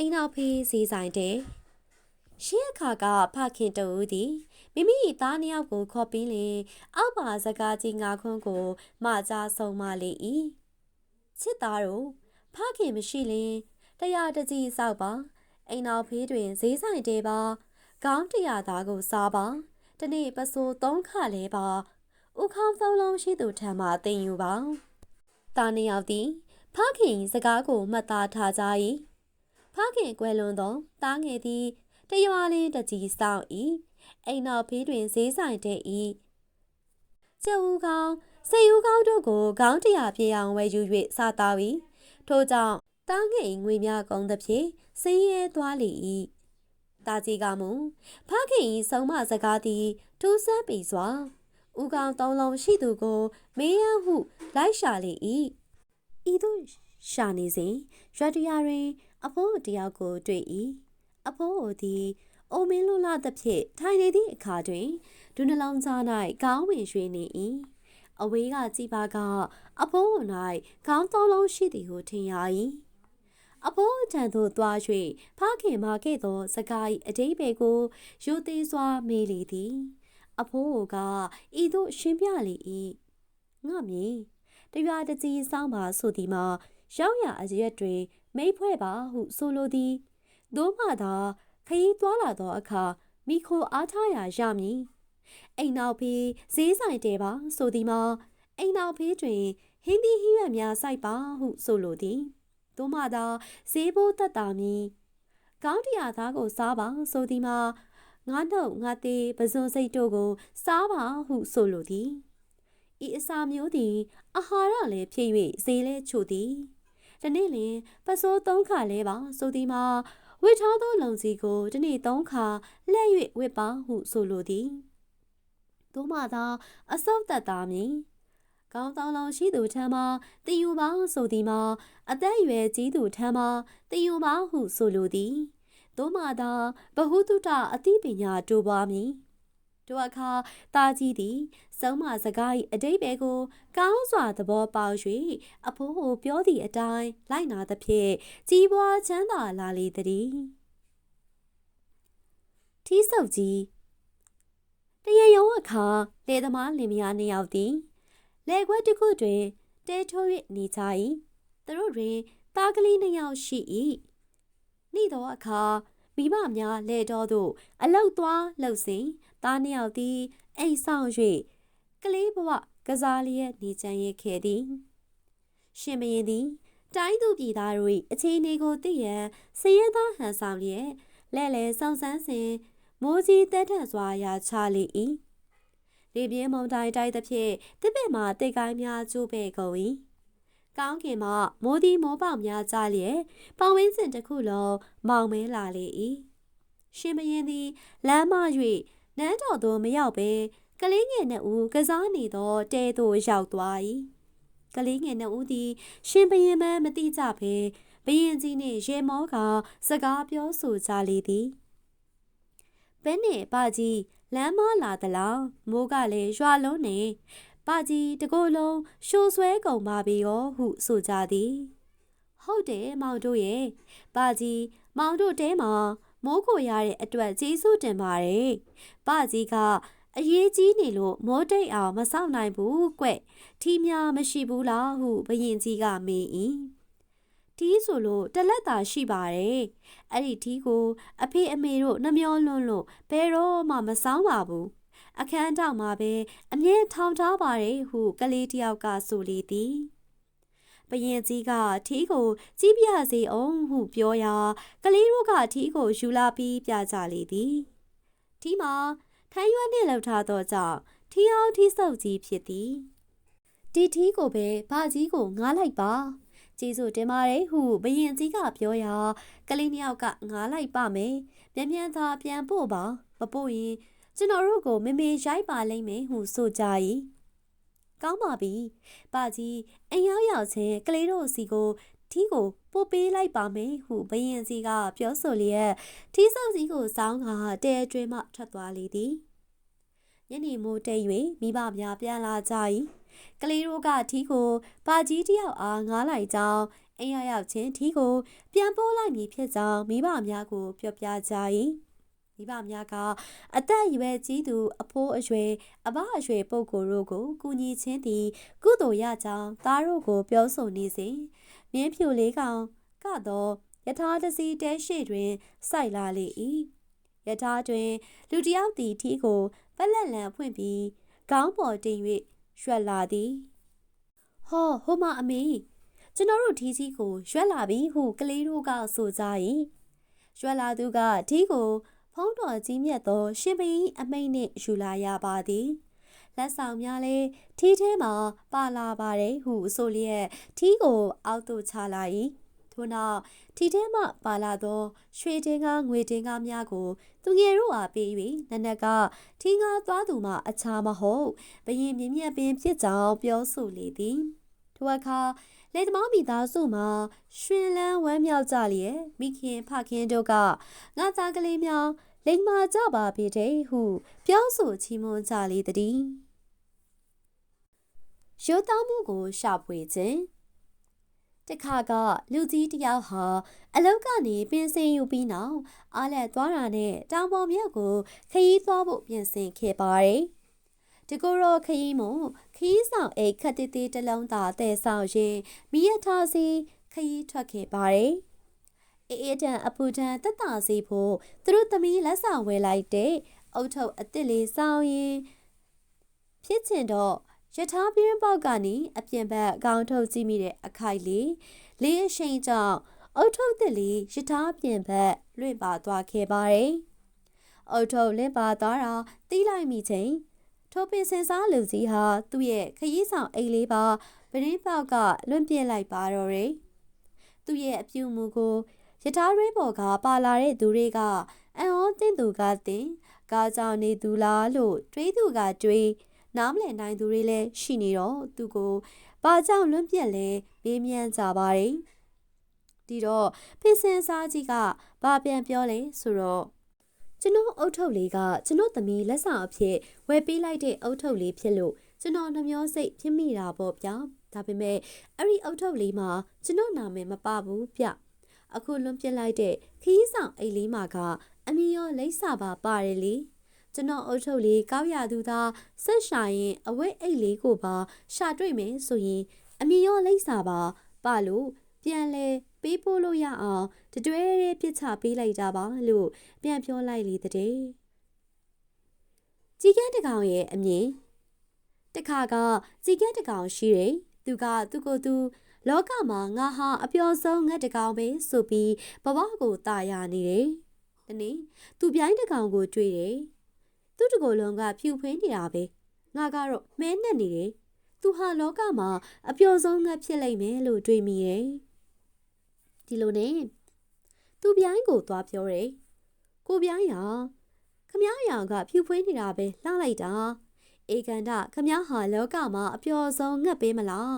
အိမ်နောက်ဖေးဈေးဆိုင်တဲ့ရှေ့အခါကဖခင်တူသည်မိမိ၏သားနှစ်ယောက်ကိုခေါ်ပြီးလင်အောက်ပါစကားကြီးငါခွန်းကိုမကြားဆုံးမလေ၏ချစ်သားတို့ဖခင်မရှိလင်တရားတကြီးစောက်ပါအိမ်နောက်ဖေးတွင်ဈေးဆိုင်တဲပါခေါင်းတရားသားကိုစားပါတနေ့ပစိုးသုံးခလဲပါဥခေါင်းသုံးလုံးရှိသူထံမှတင်ယူပါတာနှစ်ယောက်သည်ဖခင်စကားကိုမှတ်သားထားကြ၏ဖ ခင်ကွယ်လွန်သောတားငယ်သည်တရွာလင်းတကြီးဆောင်၏အိမ်နောက်ဖေးတွင်ဈေးဆိုင်တဲ့၏ကျက်ဦးကောင်းစိတ်ဦးကောင်းတို့ကိုခေါင်းတရားပြေအောင်ဝယ်ယူ၍စားသား၏ထို့ကြောင့်တားငယ်ငွေများကုန်သဖြင့်စင်းရဲသွားလေ၏တာကြီးကမူဖခင်၏ဆုံးမစကားသည်ထူးဆန်းပြီစွာဥကောင်သုံးလုံးရှိသူကို မေးရဟုလိုက်ရှာလေ၏ဤသို့ရှာနေစဉ်ရတရာတွင် အဖိုးတယောက်ကိုတွေ့၏အဖိုးသည်အိုမင်းလွလာသဖြင့်ထိုင်နေသည့်အခါတွင်ဒုနှလုံးသား၌ခေါင်းဝင်ရွှေနေ၏အဝေးကကြည်ပါကအဖိုး၌ခေါင်းသုံးလုံးရှိသည်ကိုထင်ရ၏အဖိုးထံသို့သွား၍ဖခင်မခဲ့သော စကား၏အတိတ်ပဲကိုယူသေးစွာမေးလေသည်အဖိုးကဤသို့ရှင်းပြလေ၏ငါမည်တရွာတကြီးစောင်းပါဆိုသည်မှာရောက်ရအရက်တွေ မိဖွဲ့ပါဟုဆိုလိုသည်သို့မှသာခရီးသွားလာသောအခါမိခိုအားထားရာရမည်အိမ်နောက်ဖေးဈေးဆိုင်တဲပါဆိုသည်မှာအိမ်နောက်ဖေးတွင်ဟင်းသီးဟင်းရွက်များစိုက်ပါဟုဆိုလိုသည်သို့မှသာဈေးဘိုးသက်တာမည်ကောင်းတရားသားကိုစားပါဆိုသည်မှာငါနှုတ်ငါသေးပဇွန်စိတ်တို့ကိုစားပါဟုဆိုလိုသည်ဤအစာမျိုးသည် အာဟာရလည်းဖြစ်၍ဈေးလဲချိုသည် တနေ့လင်ပစိုးသုံးခါလဲပါဆိုသည်မှာဝစ်ထားသောလုံစီကိုတနေ့သုံးခါလှည့်၍ဝစ်ပါဟုဆိုလိုသည်သို့မှသာအစောက်သက်သားမည်ကောင်းသောလုံးရှိသူထံမှတည်ယူပါဆိုသည်မှာအသက်အရွယ်ကြီးသူထံမှတည်ယူပါဟုဆိုလိုသည်သို့မှသာဘဟုတုတအသိပညာတိုးပွားမည် တို့အခါတာကြီးသည်စုံမစကား၏အတိတ်ပဲကိုကောင်းစွာသဘောပေါက်၍အဖိုးကိုပြောသည့်အတိုင်းလိုက်နာသဖြင့်ကြီးပွားချမ်းသာလာလေသည်ထီးဆုပ်ကြီးတရရုံအခါလေသမားလင်မယားနှစ်ယောက်သည်လေခွက်တစ်ခုတွင်တဲထိုး၍နေကြ၏သူတို့တွင်သားကလေးနှစ်ယောက်ရှိ၏နှိသောအခါမိမများလဲတော်သို့အလောက်သွားလှုပ်စဉ် သားနှစ်ယောက်သည်အိမ်ဆောင်၍ကလေးဘဝကစားလျက်နေကြရခဲ့သည်ရှင်မင်းသည်တိုင်းသူပြည်သားတို့၏အခြေအနေကိုသိရန်စည်ရသောဟန်ဆောင်လျက်လဲလဲဆောင်ဆန်းစဉ်မိုးကြီးတဲထက်စွာရာချလေ၏လေပြင်းမုန်တိုင်းတိုက်သဖြင့်တစ်ပင်မှာတိတ်ကိုင်းများကျိုးပဲ့ကုန်၏ကောင်းကင်မှမိုးသည်မိုးပေါက်များကြလျက်ပေါင်ဝင်းစင်တစ်ခုလုံးမောင်မဲလာလေ၏ရှင်မင်းသည်လမ်းမ၍ နန်းတော်သို့မရောက်ဘဲကလေးငယ်နှစ်ဦးကစားနေသောတဲသို့ရောက်သွား၏ကလေးငယ်နှစ်ဦးသည်ရှင်ဘရင်မမသိကြဘဲဘရင်ကြီးနှင့်ရေမောကစကားပြောဆိုကြလေသည်ဘဲနှင့်ပါကြီးလမ်းမလာသလားမိုးကလည်းရွာလုံးနေပါကြီးတကိုယ်လုံးရှိုးဆွဲကုန်ပါပြီရောဟုဆိုကြသည်ဟုတ်တယ်မောင်တို့ရဲ့ပါကြီးမောင်တို့တဲမှာ မိုးကိုရတဲ့အတွက်ကျေးဇူးတင်ပါတယ်။ပကြီးကအရေးကြီးနေလို့မိုးတိတ်အောင်မစောင့်နိုင်ဘူးကွ။ထီးများမရှိဘူးလားဟုဘရင်ကြီးကမေး၏။ထီးဆိုလို့တလက်သာရှိပါတယ်။အဲ့ဒီထီးကိုအဖေအမေတို့နှမျောလွန်းလို့ဘယ်တော့မှမစောင်းပါဘူး။အခန်းတောင်မှာပဲအမြဲထောင်ထားပါတယ်ဟုကလေးတယောက်ကဆိုလေသည်။ ဘရင်ကြီးကထီးကိုကြီးပြစေအောင်ဟုပြောရာကလေးတို့ကထီးကိုယူလာပြီးပြကြလေသည်ထီးမှာထမ်းရွက်နှင့်လောက်ထားသောကြောင့်ထီးအောင်ထီးဆုပ်ကြီးဖြစ်သည်ဒီထီးကိုပဲဘာကြီးကိုငားလိုက်ပါကျေးဇူးတင်ပါတယ်ဟုဘရင်ကြီးကပြောရာကလေးနှစ်ယောက်ကငားလိုက်ပါမယ်မြန်မြန်သာပြန်ပို့ပါမပို့ရင်ကျွန်တော်တို့ကိုမေမေရိုက်ပါလိမ့်မယ်ဟုဆိုကြ၏ ကောင်းပါပြီ။ပါကြီးအိမ်ရောက်ရောက်ချင်းကလေးတို့စီကိုထီးကိုပို့ပေးလိုက်ပါမယ်ဟုဘရင်စီကပြောဆိုလျက်ထီးဆောက်စီကိုစောင်းကတဲအတွင်းမှထွက်သွားလေသည်။ညနေမိုးတိတ်၍မိဘများပြန်လာကြ၏။ကလေးတို့ကထီးကိုပါကြီးတယောက်အားငားလိုက်ကြောင်းအိမ်ရရောက်ချင်းထီကိုပြန်ပို့လိုက်မည်ဖြစ်ကြောင်းမိဘများကိုပြောပြကြ၏ မိဘများကအသက်အရွယ်ကြီးသူအဖိုးအရွယ်အဘအရွယ်ပုဂ္ဂိုလ်တို့ကိုကူညီခြင်းသည် ကုသိုလ်ရကြောင်းသားတို့ကို ပြောဆိုနေစဉ်မြင်းဖြူလေးကောင်ကတော့ယထာတစီတဲရှိတွင်စိုက်လာလေ၏ယထာတွင် လူတယောက်သည်ထီကိုပက်လက်လန်ဖွင့်ပြီးခေါင်းပေါ်တင်၍ရွှက်လာသည်ဟောဟိုမအမေကျွန်တော်တို့ထီကြီးကိုရွက်လာပြီဟုကလေးတို့ကဆိုကြ၏ရွက်လာသူကထီကိုဖုံး တော်ကြီးမြတ်သော ရှင်ပင်အမိန်နှင့်ယူလာရပါသည်လက်ဆောင်များလည်းထီးထဲမှာပါလာပါတယ်ဟုဆိုလျက်ထီးကိုအောက်သို့ချလာ၏ထို့နောက်ထီထဲမှပါလာသောရွှေတင်းကားငွေတင်းကားများကိုသူငယ်တို့အားပေး၍နနက်ကထီငါသွားသူမှအခြားမဟုတ်ဘရင်မြင့်မြတ်ပင်ဖြစ်ကြောင်းပြောဆိုလေသည်ထိုအခါလေသမားမိသားစုမှာရှင်လန်းဝမ်းမြောက်ကြလျက်မိခင်ဖခင်တို့ကငါသားကလေးများ လိမ္မာကြပါပေတဲ့ဟု ပြောဆိုချီးမွမ်းကြလေသည်ရိုးသားမှုကိုရှာဖွေခြင်းတခါကလူကြီးတယောက်ဟာအလောက်ကနေပင်စင်ယူပြီးနောက်အားလက်သွားတာနဲ့တောင်ပေါ်မြတ်ကိုခရီးသွားဖို့ပြင်ဆင်ခဲ့ပါတယ်။ဒီကိုရောခရီးမခရီးဆောင်အိတ်ခက်တေးသေးတစ်လုံးသာတည်ဆောင်ရင်မိရထားစီခရီးထွက်ခဲ့ပါတယ်။ အေးအေးတန်အပူတန်တက်တာစီဖို့သူတို့သမီးလက်ဆောင်ဝယ်လိုက်တဲ့အုတ်ထုပ်အစ်စ်လေးဆောင်ရင်ဖြစ်ချင်တော့ရထားပြင်းပေါက်ကနေအပြင်ဘက်အကောင်ထုတ်ကြည့်မိတဲ့အခိုက်လေးလေးအရှိန်ကြောင့်အုတ်ထုတ်တဲ့လေးရထားပြင်ဘက်လွင့်ပါသွားခဲ့ပါတယ်။အုတ်ထုတ်လင့်ပါသွားတာတီးလိုက်မိချိန်ထိုပင်စင်စားလူကြီးဟာသူ့ရဲ့ခရီးဆောင်အိတ်လေးပါပရင်းပေါက်ကလွင့်ပြစ်လိုက်ပါတော့တယ်။သူ့ရဲ့အပြုမူကို ရထားရင်းပေါ်ကပါလာတဲ့သူတွေကအံ့ဩသင့်သူကတင်ကားကြောင်နေသူလားလို့တွေးသူကတွေးနားမလည်နိုင်သူတွေလည်းရှိနေတော့သူကိုဘာကြောင့်လွန့်ပြက်လဲမေးမြန်းကြပါတယ်ဒီတော့ဖင်စင်စားကြီးကဘာပြန်ပြောလဲဆိုတော့ကျွန်တော်အုတ်ထုတ်လေးကကျွန်တော်သမီးလက်ဆောင်အဖြစ်ဝယ်ပေးလိုက်တဲ့အုတ်ထုတ်လေးဖြစ်လို့ကျွန်တော်နှမျောစိတ်ဖြစ်မိတာပေါ့ဗျာဒါပေမဲ့အဲ့ဒီအုတ်ထုတ်လေးမှာကျွန်တော်နာမည်မပဘူးဗျ အခုလွန်ပြစ်လိုက်တဲ့ခီးဆောင်အိတ်လေးမှာကအမီရောလိမ့်စာပါပါတယ်လေကျွန်တော်အုတ်ထုတ်လေးကောက်ရသူသာဆက်ရှာရင်အဝိတ်အိတ်လေးကိုပါရှာတွေ့မယ်ဆိုရင်အမြင်ရောလိမ့်စာပါပလို့ပြန်လဲပေးပို့လို့ရအောင်တတွဲရဲပြစ်ချပေးလိုက်တာပါလို့ပြန်ပြောလိုက်လေတဲ့ကြီးကန်းတကောင်ရဲ့အမြင်တခါကကြီးကန်းတကောင်ရှိတယ်သူကသူ့ကိုယ်သူ လောကမှာငါဟာအပျော်ဆုံးငှက်တကောင်ပဲဆိုပြီးဘဝကိုตายရနေတယ်။ဒီနေ့သူပြိုင်းတကောင်ကိုတွေ့တယ်သူ့တကိုယ်လုံးကဖြူဖွေးနေတာပဲငါကတော့မဲနဲ့နေတယ်သူဟာလောကမှာအပျော်ဆုံးငတ်ဖြစ်လိမ့်မယ်လို့တွေးမိတယ်ဒီလိုနဲ့သူပြိုင်းကိုသွားပြောတယ်ကိုပြိုင်းရခမည်းရောင်ကဖြူဖွေးနေတာပဲလှလိုက်တာအေကန်ဒခမည်းဟာလောကမှာအပျော်ဆုံးငတ်ပေးမလား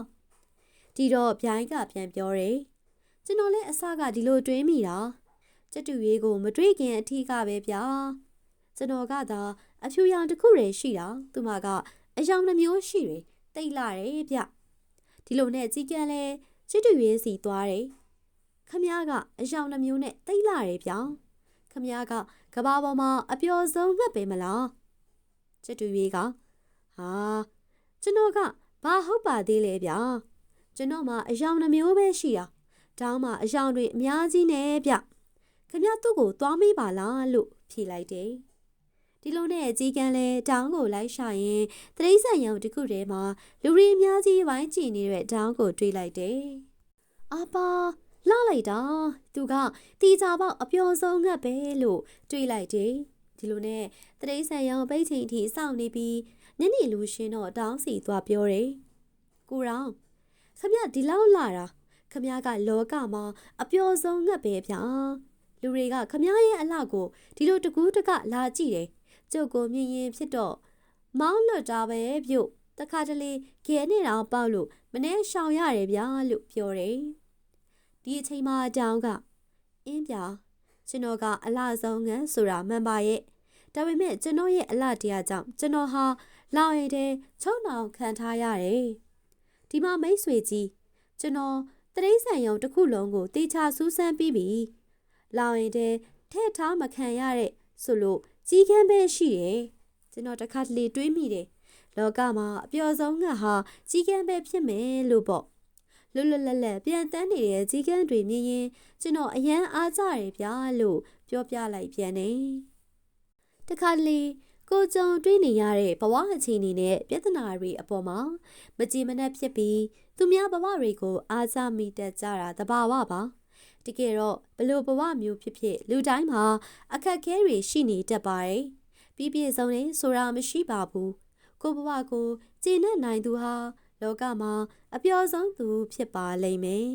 ဒီတော့ပြိုင်းကပြန်ပြောတယ်ကျွန်တော်လည်းအစကဒီလိုတွေးမိတာကျတူရေးကိုမတွေးခင်အထီးကပဲဗျာကျွန်တော်ကသာအဖြူရောင်တစ်ခုတည်းရှိတာသူမကအယောင်နှမျိုးရှိတယ်တိတ်လာတယ်ဗျဒီလိုနဲ့ကြီးကန်းလဲချစ်တူရေးစီသွားတယ်ခမည်းကအယောင်နှမျိုးနဲ့တိတ်လာတယ်ဗျခမည်းကကဘာပေါ်မှာအပျော်ဆုံးငတ်ပဲမလားချစ်တူရေးကဟာကျွန်တော်ကဘာဟုတ်ပါသေးလဲဗျ ကျွန်တော်မှအယောင်နှမျိုးပဲရှိတာတောင်းမှအယောင်တွေအများကြီးနဲ့ဗျခမည်းသူ့ကိုသွားမေးပါလားလို့ဖြေလိုက်တယ်ဒီလိုနဲ့အကြီးကန်းလဲတောင်းကိုလိုက်ရှာရင်တရိษံရုံတခုတည်းမှာလူရီအများကြီးဝိုင်းကြည့်နေတဲ့တောင်းကိုတွေ့လိုက်တယ်။အပါလှလိုက်တာသူကတီချာပေါက်အပျော်ဆုံးငတ်ပဲလို့တွေးလိုက်တယ်။ဒီလိုနဲ့တရိษံရုံပိတ်ချိန်ထိစောင့်နေပြီးညနေလူရှင်းတော့တောင်းစီသွားပြောတယ်။ကိုရောင် ခမဒီလောက်လာတာခမကလောကမှာအပျော်ဆုံးငတ်ပဲဗျာလူတွေကခမရဲ့အလှကိုဒီလိုတကူးတကလာကြည့်တယ်ကျုပ်ကိုမြင်ရင်ဖြစ်တော့မောင်းလွတ်တာပဲပြုတ်တခါတလေခဲနေတော့ပေါက်လို့မနေ့ရှောင်ရတယ်ဗျာလို့ပြောတယ်ဒီအချိန်မှာအကြောင်းကအင်းပြကျွန်တော်ကအလှဆုံးငန်းဆိုတာမှန်ပါရဲ့ဒါပေမဲ့ကျွန်တော်ရဲ့အလှတရားကြောင့်ကျွန်တော်ဟာလောင်ရည်တဲ့ချုံအောင်ခံထားရတယ် ဒီမှာမိတ်ဆွေကြီးကျွန်တော်တရိษံယုံတစ်ခုလုံးကိုတေချာစူးစမ်းပြီးပြီလောင်ရင်တဲ့ထဲ့ထားမခံရတဲ့ဆိုလို့ကြီးကန်းပဲရှိတယ်ကျွန်တော်တစ်ခါတလေတွေးမိတယ်လောကမှာအပျော်ဆုံးငါဟာကြီးကန်းပဲဖြစ်မယ်လို့ပေါ့လွတ်လွတ်လပ်လပ်ပြန်တန်းနေတဲ့ကြီးကန်းတွေမြင်ရင်ကျွန်တော်အယမ်းအားကြတယ်ဗျာလို့ပြောပြလိုက်ပြန်တယ်တခါတလေ ကိုကြုံတွေးနေရတဲ့ဘဝအခြေအနေနဲ့ပြဿနာတွေအပေါ်မှာမကြည်မနှက်ဖြစ်ပြီးသူများဘဝတွေကိုအားစားမိတတ်ကြတာတဘာဝပါတကယ်တော့ဘလို့ဘဝမျိုးဖြစ်ဖြစ်လူတိုင်းမှာအခက်အခဲတွေရှိနေတတ်ပါတယ်ပြီးပြည့်စုံနေဆိုတာမရှိပါဘူးကိုဘဝကိုကျေနပ်နိုင်သူဟာလောကမှာအပျော်ဆုံးသူဖြစ်ပါလိမ့်မယ်